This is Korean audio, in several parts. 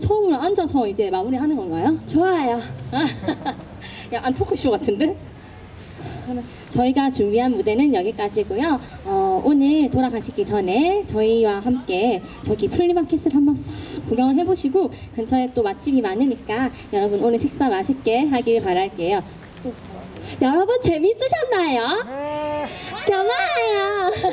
처음으로 앉아서 이제 마무리하는 건가요? 좋아요. 약간 토크쇼 같은데? 그러면 저희가 준비한 무대는 여기까지고요. 어, 오늘 돌아가시기 전에 저희와 함께 저기 플리마켓을 한번 싹 구경을 해보시고 근처에 또 맛집이 많으니까 여러분 오늘 식사 맛있게 하길 바랄게요. 여러분 재밌으셨나요?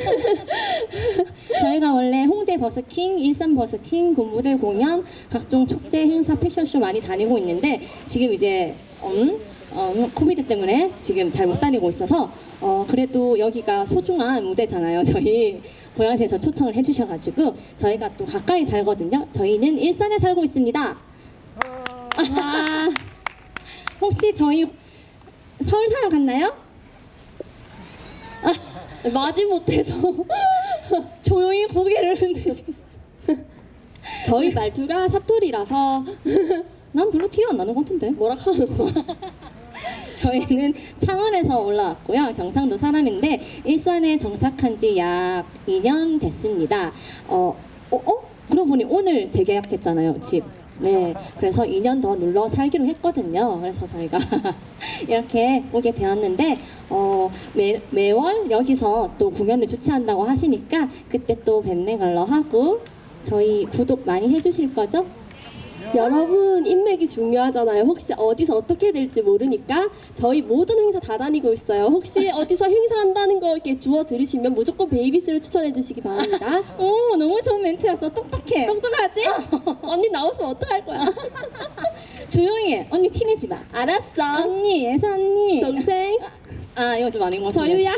고마워요. 저희가 원래 홍대 버스킹, 일산 버스킹, 군무대 공연, 각종 축제 행사 패션쇼 많이 다니고 있는데 지금 이제 음, 음, 코비드 때문에 지금 잘 못 다니고 있어서 어, 그래도 여기가 소중한 무대잖아요. 저희 고양시에서 초청을 해주셔가지고 저희가 또 가까이 살거든요. 저희는 일산에 살고 있습니다. 와, 혹시 저희 서울 사람 같나요? 마지 못해서 조용히 고개를 흔드시고 저희 말투가 사투리라서 난 별로 티가 안 나는 것 같은데. 뭐라 거야? 저희는 창원에서 올라왔고요. 경상도 사람인데 일산에 정착한 지 약 2년 됐습니다. 어, 어, 어? 그러고 보니 오늘 재계약했잖아요, 집. 네, 그래서 2년 더 눌러 살기로 했거든요. 그래서 저희가 이렇게 오게 되었는데, 어, 매, 매월 여기서 또 공연을 주최한다고 하시니까 그때 또 뵙는 걸로 하고, 저희 구독 많이 해주실 거죠? 여러분 인맥이 중요하잖아요. 혹시 어디서 어떻게 될지 모르니까 저희 모든 행사 다 다니고 있어요. 혹시 어디서 행사한다는 거 이렇게 주워 들으시면 무조건 베이비스를 추천해 주시기 바랍니다. 오, 너무 좋은 멘트였어. 똑똑해. 똑똑하지? 언니 나왔으면 어떡할 거야? 조용히 해. 언니 티내지 마. 알았어. 언니, 예사 언니. 동생 아, 이거 좀 아닌 것 같은데. 서유야.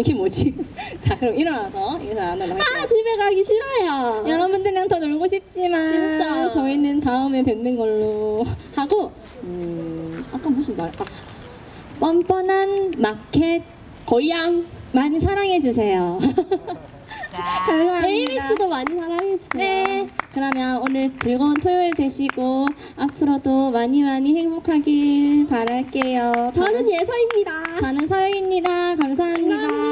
이게 뭐지? 자, 그럼 일어나서 인사 할게요. 아 집에 가기 싫어요. 여러분들이랑 더 놀고 싶지만 진짜. 저희는 다음에 뵙는 걸로 하고 음, 아까 무슨 말? 아, 뻔뻔한 마켓 고향. 많이 사랑해 주세요. 감사합니다. 베이비스도 많이 사랑해 주세요. 네, 그러면 오늘 즐거운 토요일 되시고 앞으로도 많이 많이 행복하길 바랄게요. 저는 예서입니다. 저는. 감사합니다. 감사합니다.